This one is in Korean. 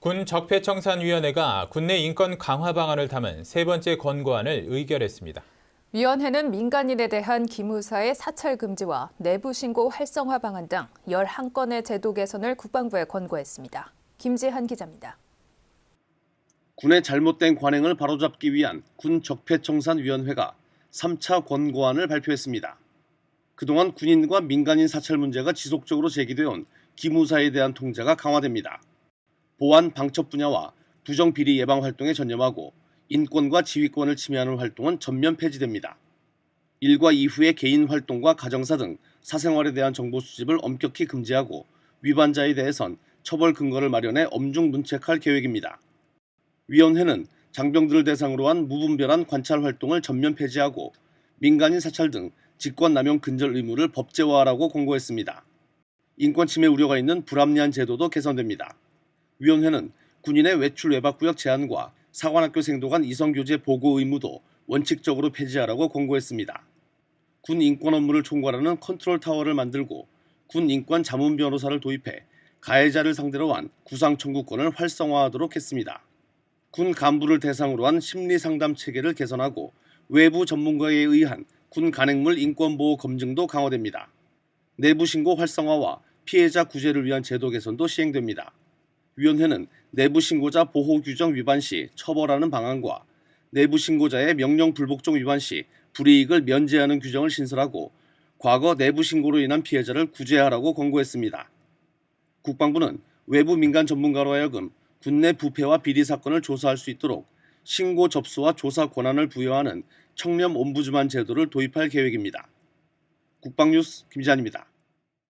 군 적폐청산위원회가 군내 인권 강화 방안을 담은 세 번째 권고안을 의결했습니다. 위원회는 민간인에 대한 기무사의 사찰 금지와 내부 신고 활성화 방안 등 11건의 제도 개선을 국방부에 권고했습니다. 김지한 기자입니다. 군의 잘못된 관행을 바로잡기 위한 군 적폐청산위원회가 3차 권고안을 발표했습니다. 그동안 군인과 민간인 사찰 문제가 지속적으로 제기돼 온 기무사에 대한 통제가 강화됩니다. 보안 방첩 분야와 부정 비리 예방 활동에 전념하고 인권과 지휘권을 침해하는 활동은 전면 폐지됩니다. 일과 이후의 개인 활동과 가정사 등 사생활에 대한 정보 수집을 엄격히 금지하고 위반자에 대해선 처벌 근거를 마련해 엄중 문책할 계획입니다. 위원회는 장병들을 대상으로 한 무분별한 관찰 활동을 전면 폐지하고 민간인 사찰 등 직권 남용 근절 의무를 법제화하라고 공고했습니다. 인권 침해 우려가 있는 불합리한 제도도 개선됩니다. 위원회는 군인의 외출 외박 구역 제한과 사관학교 생도관 이성교제 보고 의무도 원칙적으로 폐지하라고 공고했습니다. 군 인권 업무를 총괄하는 컨트롤 타워를 만들고 군 인권 자문 변호사를 도입해 가해자를 상대로 한 구상 청구권을 활성화하도록 했습니다. 군 간부를 대상으로 한 심리 상담 체계를 개선하고 외부 전문가에 의한 군 간행물 인권 보호 검증도 강화됩니다. 내부 신고 활성화와 피해자 구제를 위한 제도 개선도 시행됩니다. 위원회는 내부 신고자 보호 규정 위반 시 처벌하는 방안과 내부 신고자의 명령 불복종 위반 시 불이익을 면제하는 규정을 신설하고 과거 내부 신고로 인한 피해자를 구제하라고 권고했습니다. 국방부는 외부 민간 전문가로 하여금 군내 부패와 비리 사건을 조사할 수 있도록 신고 접수와 조사 권한을 부여하는 청렴 옴부즈만 제도를 도입할 계획입니다. 국방뉴스 김지한입니다.